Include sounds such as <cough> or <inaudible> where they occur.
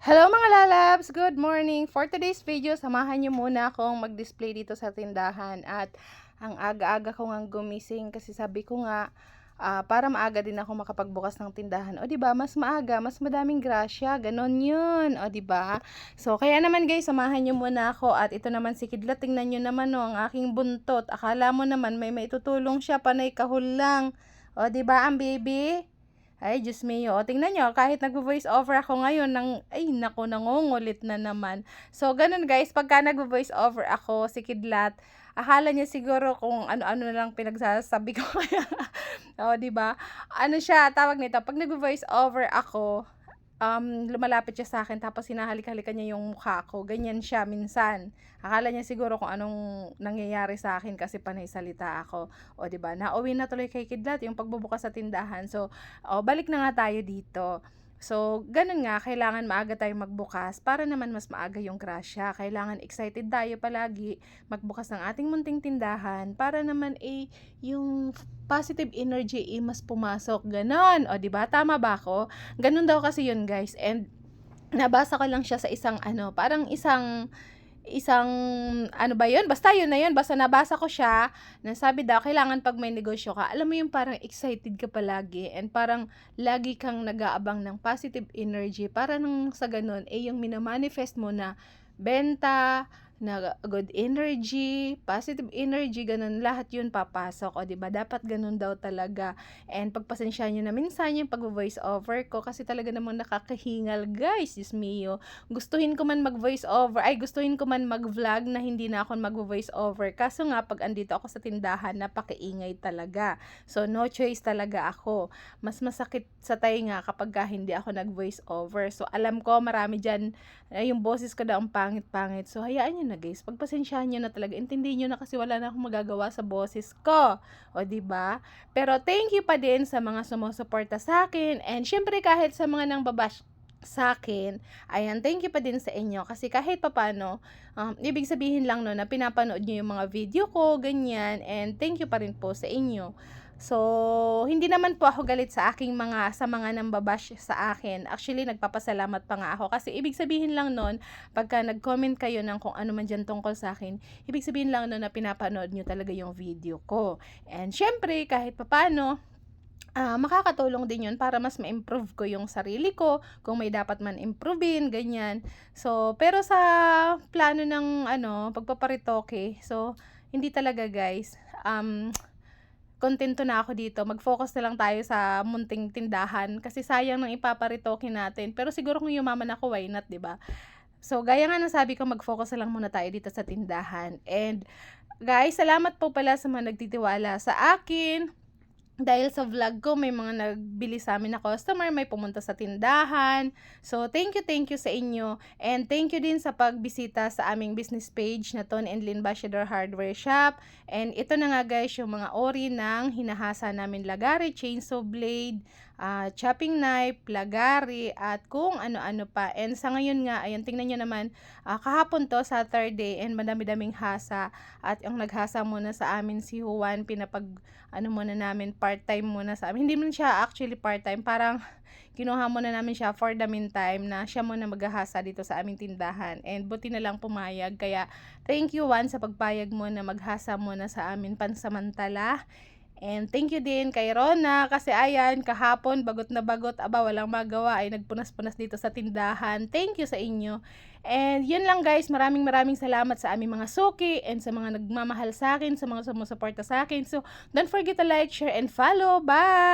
Hello mga lalabs! Good morning! For today's video, samahan niyo muna akong mag-display dito sa tindahan at ang aga-aga ko nga gumising kasi sabi ko nga ah, para maaga din ako makapagbukas ng tindahan. O di ba mas maaga, mas madaming grasya, ganon yun. O di ba So kaya naman guys, samahan niyo muna ako at ito naman si Kidlat, tingnan niyo naman no, ang aking buntot. Akala mo naman may maitutulong siya, panay kahul lang. O di ba ang baby? Ay, Diyos mio. O, tingnan nyo, kahit nag-voice over ako ngayon, ng, ay, naku, nangungulit na naman. So, ganun guys, pagka nag-voice over ako, si Kidlat, akala niya siguro kung ano-ano lang pinagsasabi ko. <laughs> o, di ba? Ano siya, tawag nito, pag nag-voice over ako, um, lumalapit siya sa akin tapos hinahalik-halikan niya yung mukha ko. Ganyan siya minsan. Akala niya siguro kung anong nangyayari sa akin kasi panay salita ako. O, di ba? Nauwi na tuloy kay Kidlat yung pagbubukas sa tindahan. So, o, balik na nga tayo dito. So, ganun nga, kailangan maaga tayong magbukas para naman mas maaga yung grasya. Kailangan excited tayo palagi magbukas ng ating munting tindahan para naman eh, yung positive energy eh, mas pumasok. Ganon. O, di ba? Tama ba ako? Ganun daw kasi yun, guys. And, nabasa ko lang siya sa isang ano, parang isang isang ano ba yun? Basta yun na yun. Basta nabasa ko siya na sabi daw, kailangan pag may negosyo ka, alam mo yung parang excited ka palagi and parang lagi kang nag-aabang ng positive energy para nang sa ganun, eh yung minamanifest mo na benta, na good energy, positive energy, ganun, lahat yun papasok. O, di ba Dapat ganun daw talaga. And pagpasensya nyo na minsan yung pag-voice over ko kasi talaga namang nakakahingal, guys. Diyos mio. Gustuhin ko man mag-voice over, ay gustuhin ko man mag-vlog na hindi na ako mag-voice over. Kaso nga, pag andito ako sa tindahan, napakaingay talaga. So, no choice talaga ako. Mas masakit sa tainga kapag ka hindi ako nag-voice over. So, alam ko, marami dyan, ay, yung boses ko daw ang pangit-pangit. So, hayaan nyo na guys. Pagpasensyahan nyo na talaga. Intindihin nyo na kasi wala na akong magagawa sa boses ko. O, ba diba? Pero thank you pa din sa mga sumusuporta sa akin. And syempre kahit sa mga nang babash sa akin, ayan, thank you pa din sa inyo. Kasi kahit papano, um, ibig sabihin lang no, na pinapanood nyo yung mga video ko, ganyan. And thank you pa rin po sa inyo. So, hindi naman po ako galit sa aking mga, sa mga nambabash sa akin. Actually, nagpapasalamat pa nga ako. Kasi ibig sabihin lang nun, pagka nag-comment kayo ng kung ano man dyan tungkol sa akin, ibig sabihin lang nun na pinapanood nyo talaga yung video ko. And syempre, kahit papano, uh, makakatulong din yun para mas ma-improve ko yung sarili ko, kung may dapat man improvein, ganyan. So, pero sa plano ng ano, pagpaparitoke, so, hindi talaga guys, um, kontento na ako dito. Mag-focus na lang tayo sa munting tindahan kasi sayang nang ipaparitoke natin. Pero siguro kung yumaman ako, why not, 'di ba? So, gaya nga ng sabi ko, mag-focus na lang muna tayo dito sa tindahan. And, guys, salamat po pala sa mga nagtitiwala sa akin dahil sa vlog ko, may mga nagbili sa amin na customer, may pumunta sa tindahan. So, thank you, thank you sa inyo. And thank you din sa pagbisita sa aming business page na Ton and Lynn Bashador Hardware Shop. And ito na nga guys, yung mga ori ng hinahasa namin lagari, chainsaw blade, uh, chopping knife, lagari, at kung ano-ano pa. And sa ngayon nga, ayun, tingnan nyo naman, uh, kahapon to, Saturday, and madami-daming hasa. At yung naghasa muna sa amin si Juan, pinapag, ano muna namin, part-time muna sa amin. Hindi man siya actually part-time, parang <laughs> kinuha muna namin siya for the meantime na siya muna maghahasa dito sa aming tindahan. And buti na lang pumayag. Kaya thank you Juan sa pagpayag mo na maghasa muna sa amin pansamantala. And thank you din kay Rona kasi ayan, kahapon bagot na bagot, aba walang magawa ay nagpunas-punas dito sa tindahan. Thank you sa inyo. And yun lang guys, maraming maraming salamat sa aming mga suki and sa mga nagmamahal sa akin, sa mga sumusuporta sa akin. So don't forget to like, share, and follow. Bye!